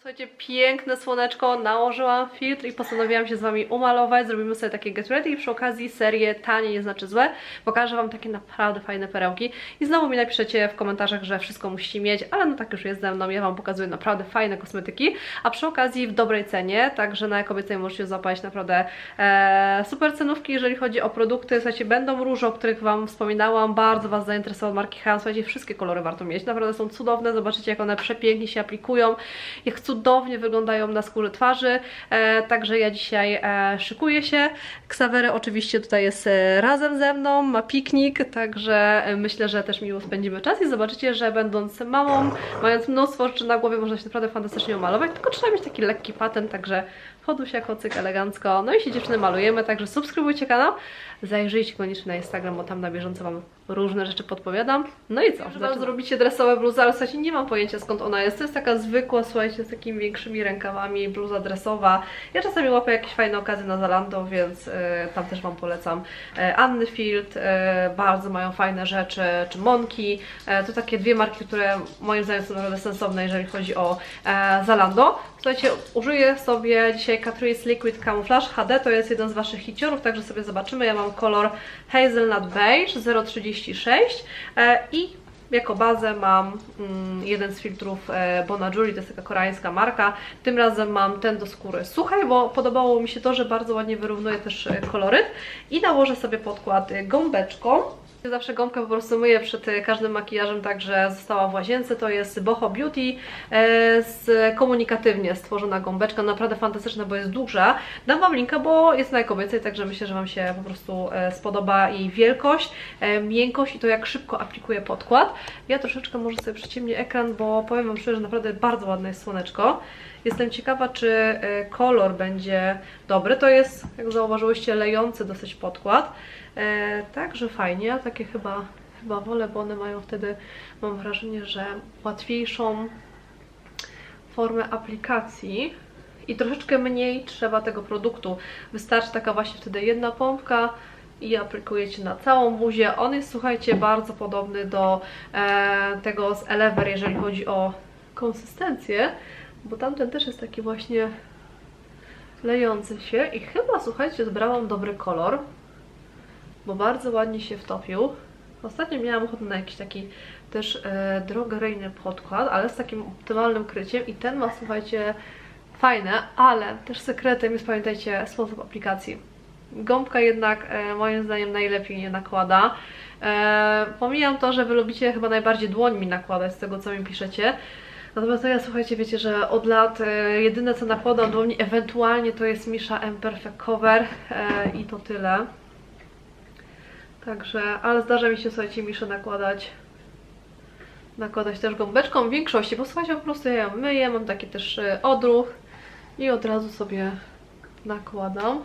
Słuchajcie, piękne słoneczko, nałożyłam filtr i postanowiłam się z Wami umalować. Zrobimy sobie takie get ready i przy okazji serię tanie nie znaczy złe. Pokażę Wam takie naprawdę fajne perełki. I znowu mi napiszecie w komentarzach, że wszystko musicie mieć, ale no tak już jest ze mną. Ja Wam pokazuję naprawdę fajne kosmetyki, a przy okazji w dobrej cenie, także na kobiecej możecie złapać naprawdę e, super cenówki, jeżeli chodzi o produkty. Słuchajcie, będą róże, o których Wam wspominałam. Bardzo Was zainteresował marki Hans. Słuchajcie, wszystkie kolory warto mieć. Naprawdę są cudowne. Zobaczycie, jak one przepięknie się aplikują jak wyglądają na skórze twarzy. E, także ja dzisiaj e, szykuję się. Ksawery oczywiście tutaj jest e, razem ze mną, ma piknik, także e, myślę, że też miło spędzimy czas i zobaczycie, że będąc mamą, mając mnóstwo rzeczy na głowie, można się naprawdę fantastycznie umalować, tylko trzeba mieć taki lekki patent, także chodusia, kocyk, elegancko. No i się dziewczyny malujemy, także subskrybujcie kanał, zajrzyjcie koniecznie na Instagram, bo tam na bieżąco Wam różne rzeczy podpowiadam. No i co? Zaczynam znaczy... zrobicie dresowe bluzy, ale nie mam pojęcia skąd ona jest. To jest taka zwykła, słuchajcie, z takimi większymi rękawami, bluza dresowa. Ja czasami łapię jakieś fajne okazje na Zalando, więc y, tam też Wam polecam. E, Anny Field, e, bardzo mają fajne rzeczy, czy Monki. E, to takie dwie marki, które moim zdaniem są naprawdę sensowne, jeżeli chodzi o e, Zalando. Słuchajcie, użyję sobie dzisiaj Catrice Liquid Camouflage HD, to jest jeden z Waszych hiciorów, także sobie zobaczymy. Ja mam kolor Hazelnut Beige 030 36 e, i jako bazę mam mm, jeden z filtrów e, Bonajuri, to jest taka koreańska marka. Tym razem mam ten do skóry suchej, bo podobało mi się to, że bardzo ładnie wyrównuje też e, koloryt. I nałożę sobie podkład gąbeczką. Zawsze gąbkę po prostu myję przed e, każdym makijażem, także została w łazience. To jest Boho Beauty e, z komunikatywnie stworzona gąbeczka. Naprawdę fantastyczna, bo jest duża. Dam Wam linka, bo jest na kobiecej, także myślę, że Wam się po prostu e, spodoba i wielkość, miękkość i to jak szybko aplikuje podkład. Ja troszeczkę może sobie przyciemnię ekran, bo powiem Wam szczerze, że naprawdę bardzo ładne jest słoneczko. Jestem ciekawa, czy e, kolor będzie dobry. To jest, jak zauważyłyście, lejący dosyć podkład. E, także fajnie, takie chyba, chyba wolę, bo one mają wtedy, mam wrażenie, że łatwiejszą formę aplikacji i troszeczkę mniej trzeba tego produktu. Wystarczy taka właśnie wtedy jedna pompka i aplikujecie na całą buzię. On jest, słuchajcie, bardzo podobny do e, tego z Elever, jeżeli chodzi o konsystencję, bo tamten też jest taki właśnie lejący się i chyba, słuchajcie, zbrałam dobry kolor, bo bardzo ładnie się wtopił. Ostatnio miałam ochotę na jakiś taki też e, drogeryjny podkład, ale z takim optymalnym kryciem i ten ma, słuchajcie, fajne, ale też sekretem jest, pamiętajcie, sposób aplikacji. Gąbka jednak e, moim zdaniem najlepiej nie nakłada. E, pomijam to, że Wy lubicie chyba najbardziej dłońmi nakładać z tego, co mi piszecie. Natomiast ja, słuchajcie, wiecie, że od lat e, jedyne, co nakładam dłoni, ewentualnie to jest Misha M Perfect Cover e, i to tyle. Także, ale zdarza mi się, słuchajcie, Miszę nakładać nakładać też gąbeczką w większości, bo słuchajcie, po prostu ja ją myję, mam taki też e, odruch i od razu sobie nakładam.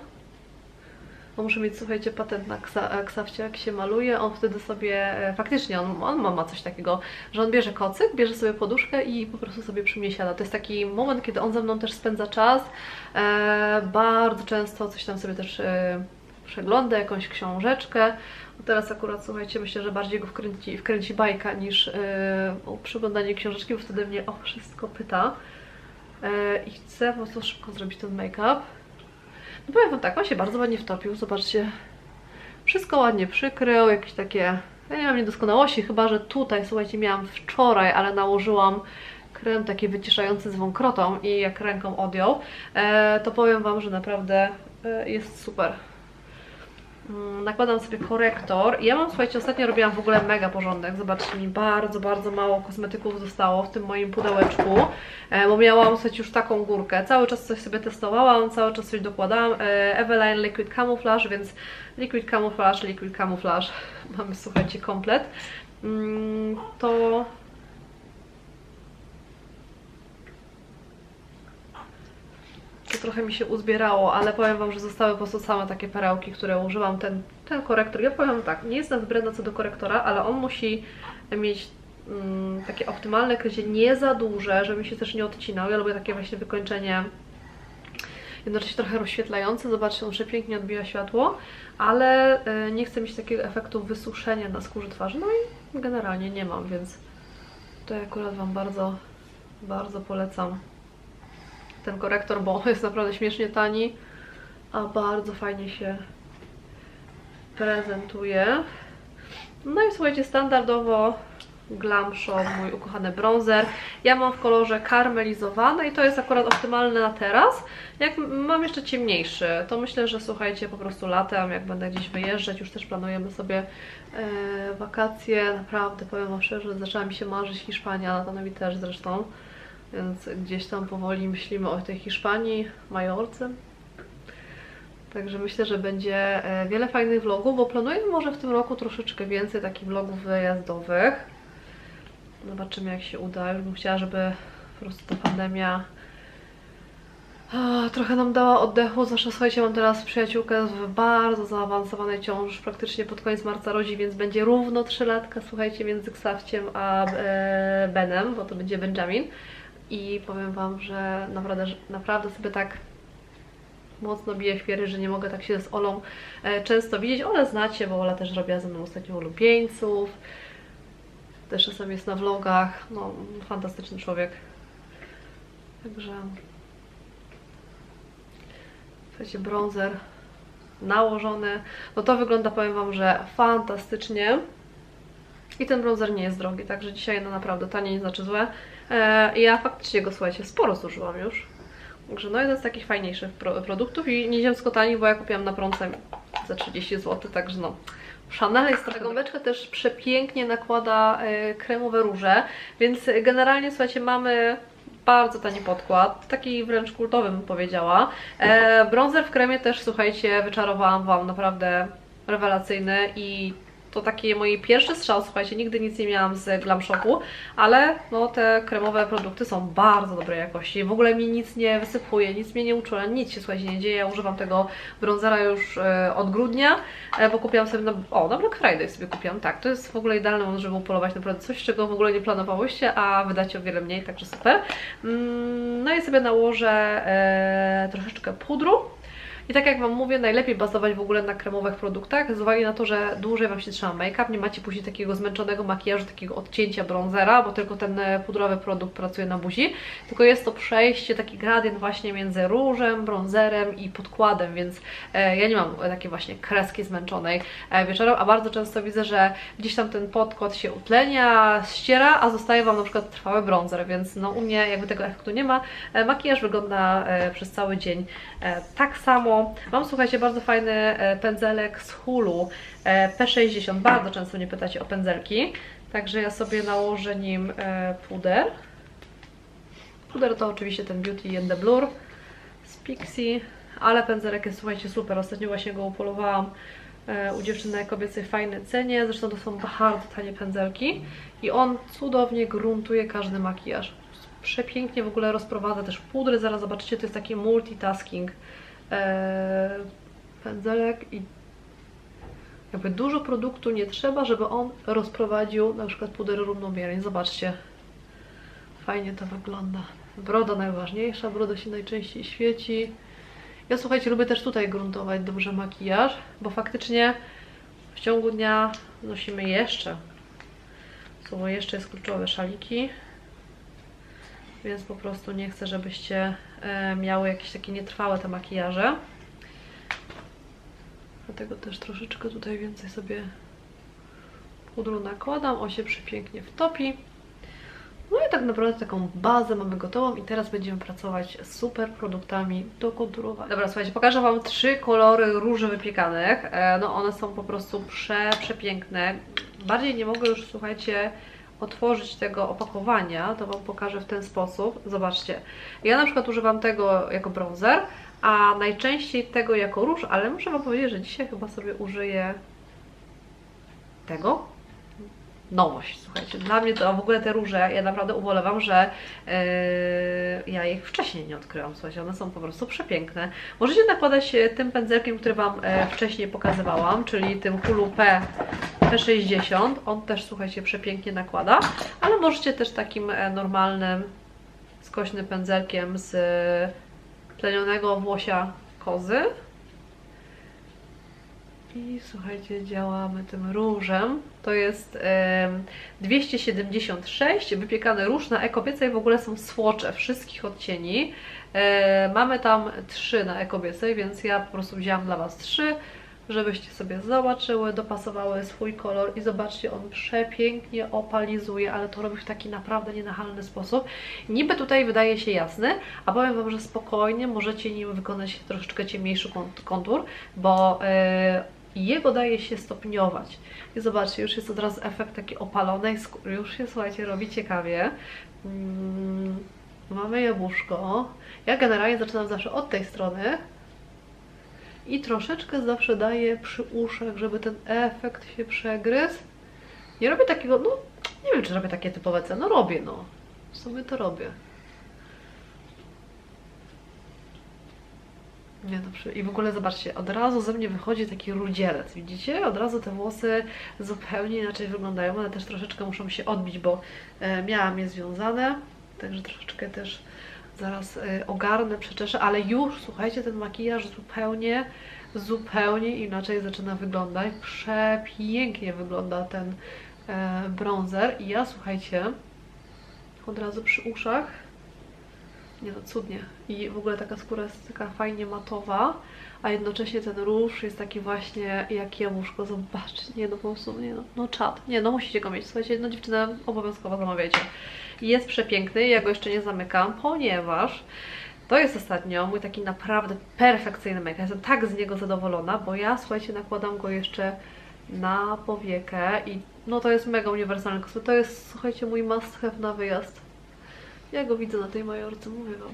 Bo muszę mieć, słuchajcie, patent na ksa, e, ksawcie, jak się maluje, on wtedy sobie, e, faktycznie, on, on ma, ma coś takiego, że on bierze kocyk, bierze sobie poduszkę i po prostu sobie przy mnie siada. To jest taki moment, kiedy on ze mną też spędza czas, e, bardzo często coś tam sobie też e, przegląda, jakąś książeczkę. No teraz akurat, słuchajcie, myślę, że bardziej go wkręci, wkręci bajka niż yy, przeglądanie książeczki, bo wtedy mnie o wszystko pyta. Yy, I chcę po prostu szybko zrobić ten make-up. No powiem wam tak, on się bardzo ładnie wtopił, zobaczcie. Wszystko ładnie przykrył, jakieś takie... Ja nie mam niedoskonałości, chyba że tutaj, słuchajcie, miałam wczoraj, ale nałożyłam krem taki wyciszający z wąkrotą i jak ręką odjął, e, to powiem Wam, że naprawdę e, jest super. Mm, Nakładam sobie korektor. Ja mam, słuchajcie, ostatnio robiłam w ogóle mega porządek. Zobaczcie, mi bardzo, bardzo mało kosmetyków zostało w tym moim pudełeczku, e, bo miałam, słuchajcie, już taką górkę. Cały czas coś sobie testowałam, cały czas coś dokładałam. E, Eveline Liquid Camouflage, więc Liquid Camouflage, Liquid Camouflage. Mamy, słuchajcie, komplet. Mm, To to trochę mi się uzbierało, ale powiem Wam, że zostały po prostu same takie perełki, które używam. Ten, ten korektor, ja powiem tak, nie jestem wybredna co do korektora, ale on musi mieć mm, takie optymalne krycie, nie za duże, żeby mi się też nie odcinał. Ja lubię takie właśnie wykończenie jednocześnie trochę rozświetlające. Zobaczcie, on przepięknie odbija światło, ale y, nie chcę mieć takiego efektu wysuszenia na skórze twarzy. No i generalnie nie mam, więc to akurat Wam bardzo, bardzo polecam ten korektor, bo jest naprawdę śmiesznie tani, a bardzo fajnie się prezentuje. No i słuchajcie, standardowo Glam Shop, mój ukochany bronzer. Ja mam w kolorze karmelizowany i to jest akurat optymalne na teraz. Jak mam jeszcze ciemniejszy, to myślę, że słuchajcie, po prostu latem, jak będę gdzieś wyjeżdżać, już też planujemy sobie e, wakacje. Naprawdę, powiem wam szczerze, zaczęła mi się marzyć Hiszpania, Natanowi też zresztą. Więc gdzieś tam powoli myślimy o tej Hiszpanii, Majorce. Także myślę, że będzie e, wiele fajnych vlogów, bo planuję może w tym roku troszeczkę więcej takich vlogów wyjazdowych. Zobaczymy jak się uda. Już bym chciała, żeby po prostu ta pandemia trochę nam dała oddechu. Zwłaszcza słuchajcie, mam teraz przyjaciółkę w bardzo zaawansowanej ciąży. Praktycznie pod koniec marca rodzi, więc będzie równo trzylatka, słuchajcie, między Ksawciem a e, Benem, bo to będzie Benjamin. I powiem Wam, że naprawdę, naprawdę sobie tak mocno biję w piery, że nie mogę tak się z Olą e, często widzieć. Olę znacie, bo Ola też robiła ze mną ostatnio ulubieńców. Też czasem jest na vlogach. No, fantastyczny człowiek. Także... Słuchajcie, bronzer nałożony. No to wygląda, powiem Wam, że fantastycznie. I ten bronzer nie jest drogi, także dzisiaj no naprawdę tanie nie znaczy złe. E, ja faktycznie go, słuchajcie, sporo zużyłam już. Także no jeden z takich fajniejszych pro produktów i nieziemsko tani, bo ja kupiłam na prądce za 30 zł, także no Chanel jest trochę... Gąbeczka też przepięknie nakłada e, kremowe róże, więc generalnie słuchajcie, mamy bardzo tani podkład, taki wręcz kultowy bym powiedziała. E, bronzer w kremie też słuchajcie, wyczarowałam Wam naprawdę rewelacyjny i to taki mój pierwszy strzał, słuchajcie, nigdy nic nie miałam z Glam Shopu, ale no, te kremowe produkty są bardzo dobrej jakości. W ogóle mi nic nie wysypuje, nic mnie nie uczula, nic się słuchajcie nie dzieje. Ja używam tego bronzera już e, od grudnia, e, bo kupiłam sobie na, o, na Black Friday sobie kupiłam, tak, to jest w ogóle idealne, żeby upolować naprawdę coś, czego w ogóle nie planowałyście, a wydacie o wiele mniej, także super. Mm, no i sobie nałożę e, troszeczkę pudru, i tak jak Wam mówię, najlepiej bazować w ogóle na kremowych produktach, z uwagi na to, że dłużej Wam się trzyma make-up, nie macie później takiego zmęczonego makijażu, takiego odcięcia bronzera, bo tylko ten e, pudrowy produkt pracuje na buzi, tylko jest to przejście, taki gradient właśnie między różem, bronzerem i podkładem, więc e, ja nie mam takiej właśnie kreski zmęczonej e, wieczorem, a bardzo często widzę, że gdzieś tam ten podkład się utlenia, ściera, a zostaje Wam na przykład trwały bronzer, więc no u mnie jakby tego efektu nie ma. E, makijaż wygląda e, przez cały dzień e, tak samo, Mam, słuchajcie, bardzo fajny e, pędzelek z Hulu e, P60. Bardzo często mnie pytacie o pędzelki. Także ja sobie nałożę nim e, puder. Puder to oczywiście ten Beauty and the Blur z Pixie. Ale pędzelek jest, słuchajcie, super. Ostatnio właśnie go upolowałam u dziewczyny na kobiecej fajnej cenie. Zresztą to są bardzo tanie pędzelki. I on cudownie gruntuje każdy makijaż. Przepięknie w ogóle rozprowadza też pudry. Zaraz zobaczycie, to jest taki multitasking pędzelek i jakby dużo produktu nie trzeba, żeby on rozprowadził na przykład puder równomiernie. Zobaczcie, fajnie to wygląda. Broda najważniejsza, broda się najczęściej świeci. Ja słuchajcie, lubię też tutaj gruntować dobrze makijaż, bo faktycznie w ciągu dnia nosimy jeszcze. Słowo jeszcze jest kluczowe, szaliki. Więc po prostu nie chcę, żebyście E, miały jakieś takie nietrwałe te makijaże. Dlatego też troszeczkę tutaj więcej sobie pudru nakładam. On się przepięknie wtopi. No i tak naprawdę taką bazę mamy gotową i teraz będziemy pracować z super produktami do konturowania. Dobra, słuchajcie, pokażę Wam trzy kolory róży wypiekanych. E, no one są po prostu prze, przepiękne. Bardziej nie mogę już, słuchajcie, otworzyć tego opakowania, to Wam pokażę w ten sposób. Zobaczcie, ja na przykład używam tego jako bronzer, a najczęściej tego jako róż, ale muszę Wam powiedzieć, że dzisiaj chyba sobie użyję tego, nowość, słuchajcie. Dla mnie to w ogóle te róże, ja naprawdę ubolewam, że yy, ja ich wcześniej nie odkryłam, słuchajcie, one są po prostu przepiękne. Możecie nakładać e, tym pędzelkiem, który Wam e, wcześniej pokazywałam, czyli tym Hulu P, P60. On też, słuchajcie, przepięknie nakłada, ale możecie też takim e, normalnym, skośnym pędzelkiem z plenionego włosia kozy I słuchajcie, działamy tym różem. To jest em, 276, wypiekany róż na ekobiecej. W ogóle są słocze wszystkich odcieni. E, mamy tam trzy na ekobiecej, więc ja po prostu wzięłam dla Was trzy, żebyście sobie zobaczyły, dopasowały swój kolor i zobaczcie, on przepięknie opalizuje, ale to robi w taki naprawdę nienachalny sposób. Niby tutaj wydaje się jasny, a powiem Wam, że spokojnie możecie nim wykonać troszeczkę ciemniejszy kont- kontur, bo e, jego daje się stopniować. I zobaczcie, już jest od razu efekt taki opalonej skóry. Już się, słuchajcie, robi ciekawie. Mm, mamy jabłuszko. Ja generalnie zaczynam zawsze od tej strony. I troszeczkę zawsze daję przy uszach, żeby ten efekt się przegryzł. Nie robię takiego, no nie wiem czy robię takie typowe C, no robię no. W sumie to robię. Nie przy- i w ogóle zobaczcie, od razu ze mnie wychodzi taki rudzielec, widzicie? Od razu te włosy zupełnie inaczej wyglądają, one też troszeczkę muszą się odbić, bo e, miałam je związane, także troszeczkę też zaraz e, ogarnę, przeczeszę, ale już, słuchajcie, ten makijaż zupełnie, zupełnie inaczej zaczyna wyglądać. Przepięknie wygląda ten e, bronzer i ja, słuchajcie, od razu przy uszach nie no, cudnie. I w ogóle taka skóra jest taka fajnie matowa, a jednocześnie ten róż jest taki właśnie jak jabłuszko. Zobaczcie, nie no po prostu, nie no, no czad. Nie no, musicie go mieć. Słuchajcie, jedną dziewczynę obowiązkowo zamawiajcie. Jest przepiękny, ja go jeszcze nie zamykam, ponieważ to jest ostatnio mój taki naprawdę perfekcyjny make. Jestem tak z niego zadowolona, bo ja, słuchajcie, nakładam go jeszcze na powiekę i no to jest mega uniwersalny kosmetyk. To jest, słuchajcie, mój must have na wyjazd. Ja go widzę na tej majorce, mówię wam.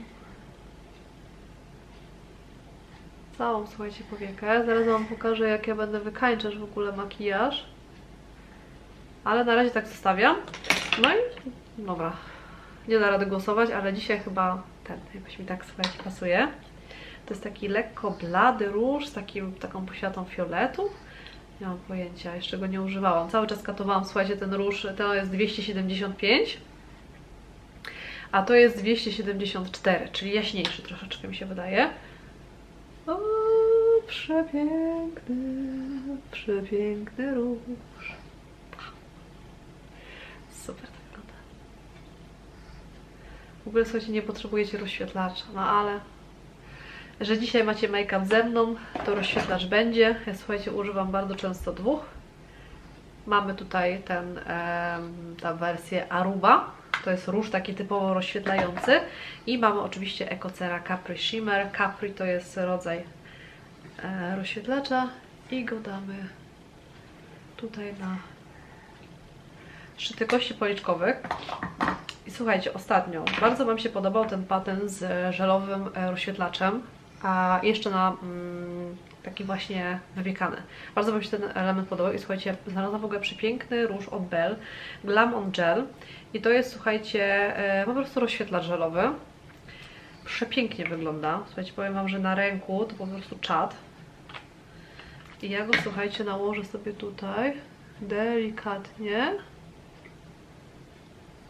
Całą, słuchajcie, powiekę. Zaraz wam pokażę, jak ja będę wykańczać w ogóle makijaż. Ale na razie tak zostawiam. No i dobra. Nie da rady głosować, ale dzisiaj chyba ten, jakoś mi tak, słuchajcie, pasuje. To jest taki lekko blady róż z takim, taką posiatą fioletu. Nie mam pojęcia, jeszcze go nie używałam. Cały czas katowałam, słuchajcie, ten róż, to jest 275 a to jest 274, czyli jaśniejszy troszeczkę mi się wydaje. O, przepiękny, przepiękny róż. Super to wygląda. W ogóle słuchajcie, nie potrzebujecie rozświetlacza, no ale że dzisiaj macie make-up ze mną, to rozświetlacz będzie. Ja słuchajcie, używam bardzo często dwóch. Mamy tutaj ten, em, ta wersję Aruba, to jest róż taki typowo rozświetlający i mamy oczywiście Ecocera Capri Shimmer. Capri to jest rodzaj e, rozświetlacza i go damy tutaj na szczyty kości policzkowych. I słuchajcie, ostatnio bardzo Wam się podobał ten patent z żelowym e, rozświetlaczem, a jeszcze na mm, taki właśnie wypiekany. Bardzo Wam się ten element podobał i słuchajcie, znalazłam w ogóle przepiękny róż od Bell, Glam on Gel i to jest, słuchajcie, e, po prostu rozświetlacz żelowy. Przepięknie wygląda. Słuchajcie, powiem Wam, że na ręku to po prostu czad. I ja go, słuchajcie, nałożę sobie tutaj delikatnie.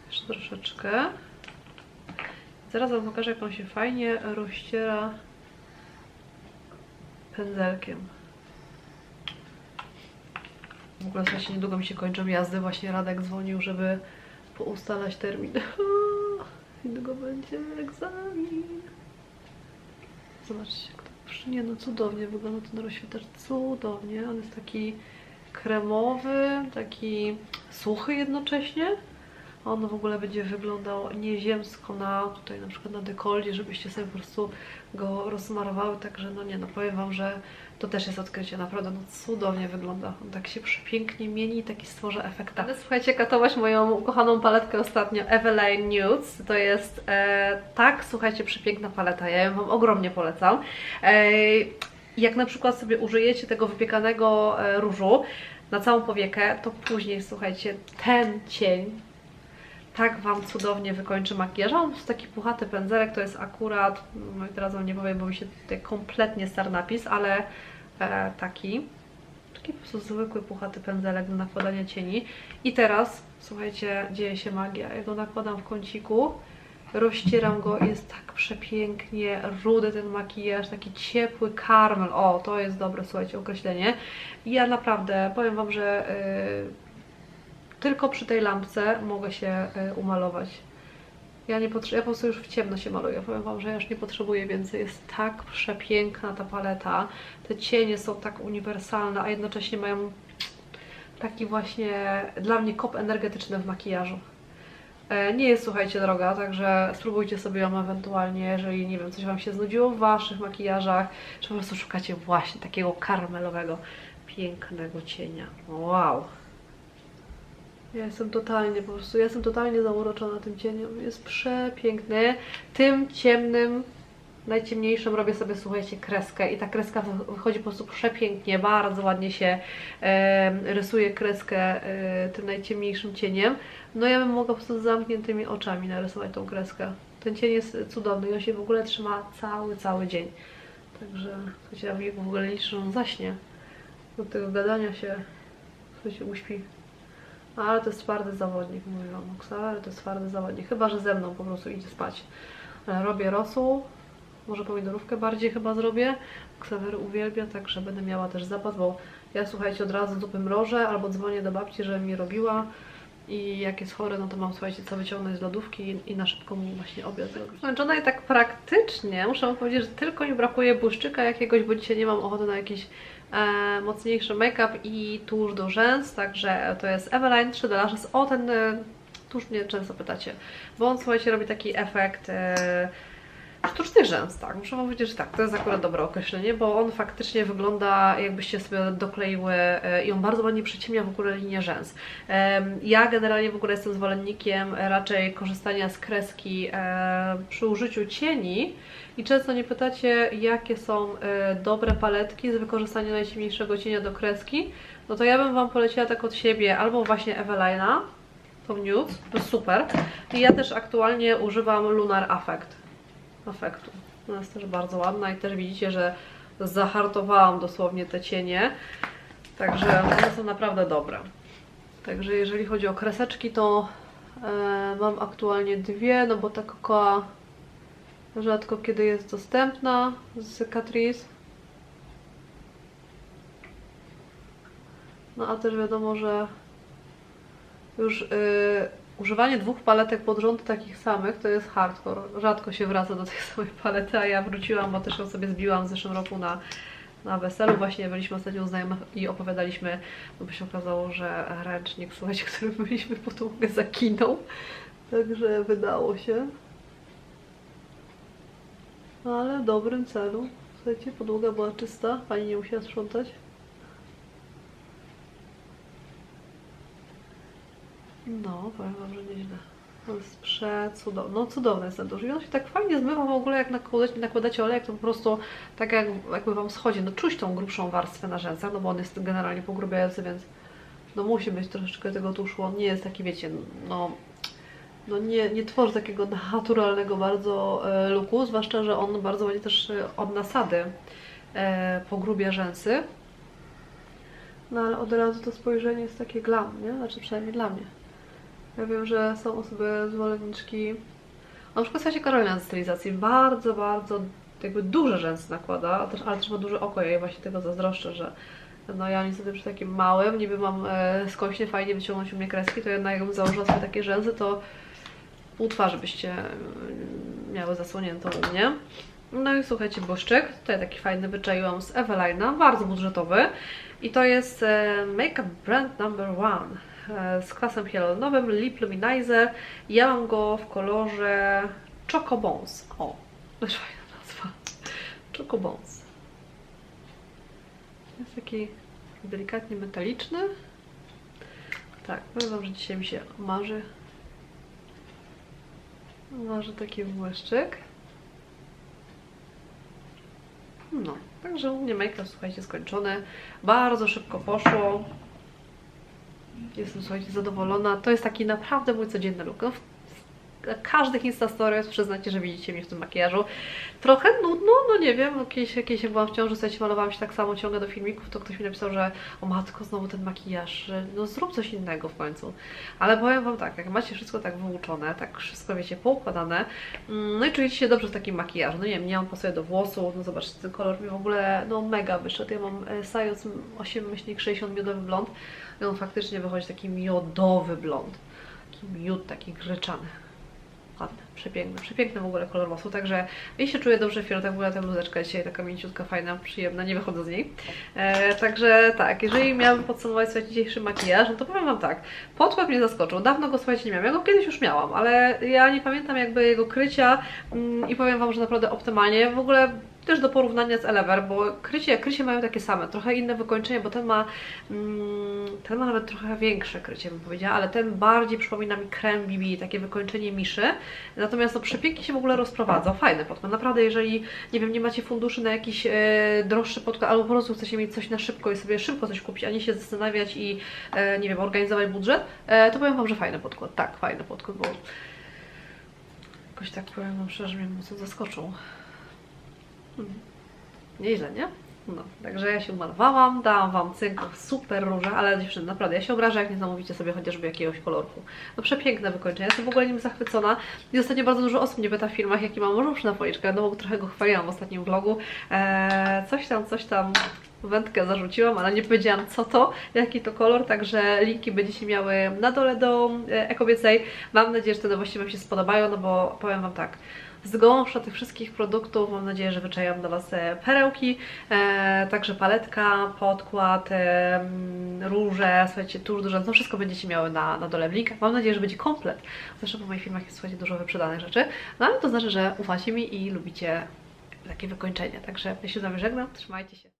Jeszcze troszeczkę. Zaraz Wam pokażę, jak on się fajnie rozciera pędzelkiem. W ogóle słuchajcie, niedługo mi się kończą jazdy. Właśnie Radek dzwonił, żeby poustalać termin. Niedługo będzie egzamin. Zobaczcie, jak to przy- nie no cudownie wygląda ten rozświetlacz. Cudownie. On jest taki kremowy, taki suchy jednocześnie. On w ogóle będzie wyglądał nieziemsko na tutaj na przykład na dekolcie, żebyście sobie po prostu go rozsmarowały, także no nie no, powiem Wam, że to też jest odkrycie, naprawdę no cudownie wygląda. On tak się przepięknie mieni i taki stworzy efekt. Ale słuchajcie, katować moją ukochaną paletkę ostatnio Eveline Nudes. To jest e, tak, słuchajcie, przepiękna paleta. Ja ją Wam ogromnie polecam. E, jak na przykład sobie użyjecie tego wypiekanego e, różu na całą powiekę, to później, słuchajcie, ten cień tak Wam cudownie wykończy makijaż. On jest taki puchaty pędzelek, to jest akurat, no i teraz Wam nie powiem, bo mi się tutaj kompletnie star napis, ale e, taki, taki po prostu zwykły puchaty pędzelek do nakładania cieni. I teraz, słuchajcie, dzieje się magia. Ja go nakładam w kąciku rozcieram go, jest tak przepięknie rudy ten makijaż, taki ciepły karmel, o to jest dobre, słuchajcie, określenie. I ja naprawdę, powiem Wam, że y, tylko przy tej lampce mogę się y, umalować. Ja nie potrzebuję, ja po prostu już w ciemno się maluję. Powiem Wam, że ja już nie potrzebuję więcej. Jest tak przepiękna ta paleta. Te cienie są tak uniwersalne, a jednocześnie mają taki właśnie dla mnie kop energetyczny w makijażu. E, Nie jest, słuchajcie, droga, także spróbujcie sobie ją ewentualnie, jeżeli, nie wiem, coś Wam się znudziło w Waszych makijażach, czy po prostu szukacie właśnie takiego karmelowego, pięknego cienia. Wow! Ja jestem totalnie, po prostu, ja jestem totalnie zauroczona tym cieniem. Jest przepiękny. Tym ciemnym, najciemniejszym robię sobie, słuchajcie, kreskę i ta kreska wy- wychodzi po prostu przepięknie, bardzo ładnie się e, rysuje kreskę e, tym najciemniejszym cieniem. No ja bym mogła po prostu z zamkniętymi oczami narysować tą kreskę. Ten cień jest cudowny i on się w ogóle trzyma cały, cały dzień. Także słuchajcie, ja w ogóle liczę, że on zaśnie. Do tego gadania się, słuchajcie, uśpi. No, ale to jest twardy zawodnik, mówię wam, ale to jest twardy zawodnik. Chyba, że ze mną po prostu idzie spać. E, Robię rosół, może pomidorówkę bardziej chyba zrobię. Ksawery uwielbia, także będę miała też zapas, bo ja słuchajcie, od razu zupy mrożę albo dzwonię do babci, że mi robiła i jak jest chory, no to mam słuchajcie, co wyciągnąć z lodówki i, na szybko mu właśnie obiad zrobić. Zmęczona i tak praktycznie, muszę wam powiedzieć, że tylko mi brakuje błyszczyka jakiegoś, bo dzisiaj nie mam ochoty na jakiś mocniejszy make-up i tusz do rzęs, także to jest Eveline 3 Lashes. O ten e, tusz mnie często pytacie, bo on słuchajcie robi taki efekt e, sztucznych rzęs, tak, muszę wam powiedzieć, że tak, to jest akurat dobre określenie, bo on faktycznie wygląda jakbyście sobie dokleiły e, i on bardzo ładnie przyciemnia w ogóle linię rzęs. Ja generalnie w ogóle jestem zwolennikiem raczej korzystania z kreski e, przy użyciu cieni i często nie pytacie, jakie są e, dobre paletki z wykorzystaniem najciemniejszego cienia do kreski, no to ja bym Wam poleciła tak od siebie albo właśnie Evelina, tą Nude, to super. I ja też aktualnie używam Lunar Affect, afektu. Ona jest też bardzo ładna i też widzicie, że zahartowałam dosłownie te cienie, także one są naprawdę dobre. Także jeżeli chodzi o kreseczki, to e, mam aktualnie dwie, no bo ta kokoa rzadko kiedy jest dostępna z Catrice. No a też wiadomo, że już y, używanie dwóch paletek pod rząd takich samych to jest hardcore. Rzadko się wraca do tej samej palety, a ja wróciłam, bo też ją sobie zbiłam w zeszłym roku na, na weselu. Właśnie byliśmy ostatnio u znajomych i opowiadaliśmy, bo się okazało, że ręcznik, słuchajcie, który byliśmy po podłogę zakinął. Także wydało się. Ale w dobrym celu. Słuchajcie, podłoga była czysta, pani nie musiała sprzątać. No, powiem wam, że nieźle. To jest przecudowne. No cudowne jest ten dusz. I on się tak fajnie zmywa w ogóle, jak nakładacie, nakładacie olejek, to po prostu tak jak, jakby wam schodzi. No czuć tą grubszą warstwę na rzęsach, no bo on jest generalnie pogrubiający, więc no musi być troszeczkę tego tuszu. On nie jest taki, wiecie, no, no nie, nie tworzy takiego naturalnego bardzo e, looku, zwłaszcza, że on bardzo ładnie też e, od nasady e, pogrubia rzęsy. No ale od razu to spojrzenie jest takie glam, nie? Znaczy przynajmniej dla mnie. Ja wiem, że są osoby zwolenniczki. Na przykład słuchajcie, Karolina z stylizacji bardzo, bardzo jakby duże rzęsy nakłada, ale też ma duże oko. Ja jej właśnie tego zazdroszczę, że no ja niestety przy takim małym, niby mam e, skośnie fajnie wyciągnąć u mnie kreski, to jednak jakbym założyła sobie takie rzęsy, to pół twarzy byście e, miały zasłoniętą u mnie. No i słuchajcie, błyszczyk. Tutaj taki fajny wyczaiłam z Evelina, bardzo budżetowy. I to jest e, Makeup Brand Number One e, z kwasem hyaluronowym, Lip Luminizer. Ja mam go w kolorze Choco Bones. O, też fajna nazwa. Choco Bones. Jest taki delikatnie metaliczny. Tak, powiem że dzisiaj mi się marzy. Marzy taki błyszczyk. No, także u mnie make-up, słuchajcie, skończony. Bardzo szybko poszło. Jestem, słuchajcie, zadowolona. To jest taki naprawdę mój codzienny look. No, każdych Instastories przyznacie, że widzicie mnie w tym makijażu. Trochę nudno, no nie wiem, jakieś jak byłam w ciąży, sobie malowałam się tak samo ciągle do filmików, to ktoś mi napisał, że o matko, znowu ten makijaż, że no zrób coś innego w końcu. Ale powiem Wam tak, jak macie wszystko tak wyuczone, tak wszystko wiecie, poukładane, mm, no i czujecie się dobrze w takim makijażu, no nie wiem, nie on pasuje do włosów, no zobaczcie, ten kolor mi w ogóle, no mega wyszedł, ja mam e, Sajos 8 myślnik 60 miodowy blond i on faktycznie wychodzi taki miodowy blond, taki miód, taki gryczany. covenant przepiękny, przepiękny w ogóle kolor włosów, także ja się czuję dobrze w fioletach, w ogóle ta bluzeczka dzisiaj taka mięciutka, fajna, przyjemna, nie wychodzę z niej. E, także tak, jeżeli miałabym podsumować swój dzisiejszy makijaż, no to powiem Wam tak, podkład mnie zaskoczył, dawno go słuchajcie nie miałam, ja go kiedyś już miałam, ale ja nie pamiętam jakby jego krycia mm, i powiem Wam, że naprawdę optymalnie, w ogóle też do porównania z Elever, bo krycie, krycie mają takie same, trochę inne wykończenie, bo ten ma, mm, ten ma nawet trochę większe krycie, bym powiedziała, ale ten bardziej przypomina mi krem BB, takie wykończenie miszy, natomiast no przepięknie się w ogóle rozprowadza, fajny podkład, naprawdę jeżeli, nie wiem, nie macie funduszy na jakiś e, droższy podkład, albo po prostu chcecie mieć coś na szybko i sobie szybko coś kupić, a nie się zastanawiać i, e, nie wiem, organizować budżet, e, to powiem Wam, że fajny podkład, tak, fajny podkład, bo jakoś tak powiem Wam szczerze, mnie mocno zaskoczył. Hmm. Nieźle, nie? No, także ja się umalowałam, dałam Wam cynk, super róże, ale dziewczyny, naprawdę, ja się obrażę, jak nie zamówicie sobie chociażby jakiegoś kolorku. No przepiękne wykończenie, jestem w ogóle nim zachwycona i ostatnio bardzo dużo osób mnie pyta w filmach, jaki mam róż na policzkach, no bo trochę go chwaliłam w ostatnim vlogu. Eee, coś tam, coś tam wędkę zarzuciłam, ale nie powiedziałam co to, jaki to kolor, także linki będziecie miały na dole do e. Mam nadzieję, że te nowości Wam się spodobają, no bo powiem Wam tak, z gąszcza tych wszystkich produktów. Mam nadzieję, że wyczajam dla Was e, perełki, e, także paletka, podkład, e, mm, róże, słuchajcie, tuż rzęs, no wszystko będziecie miały na, na dole w linkach. Mam nadzieję, że będzie komplet, zresztą po moich filmach jest słuchajcie dużo wyprzedanych rzeczy, no ale to znaczy, że ufacie mi i lubicie takie wykończenie, także ja się z Wami żegnam, trzymajcie się.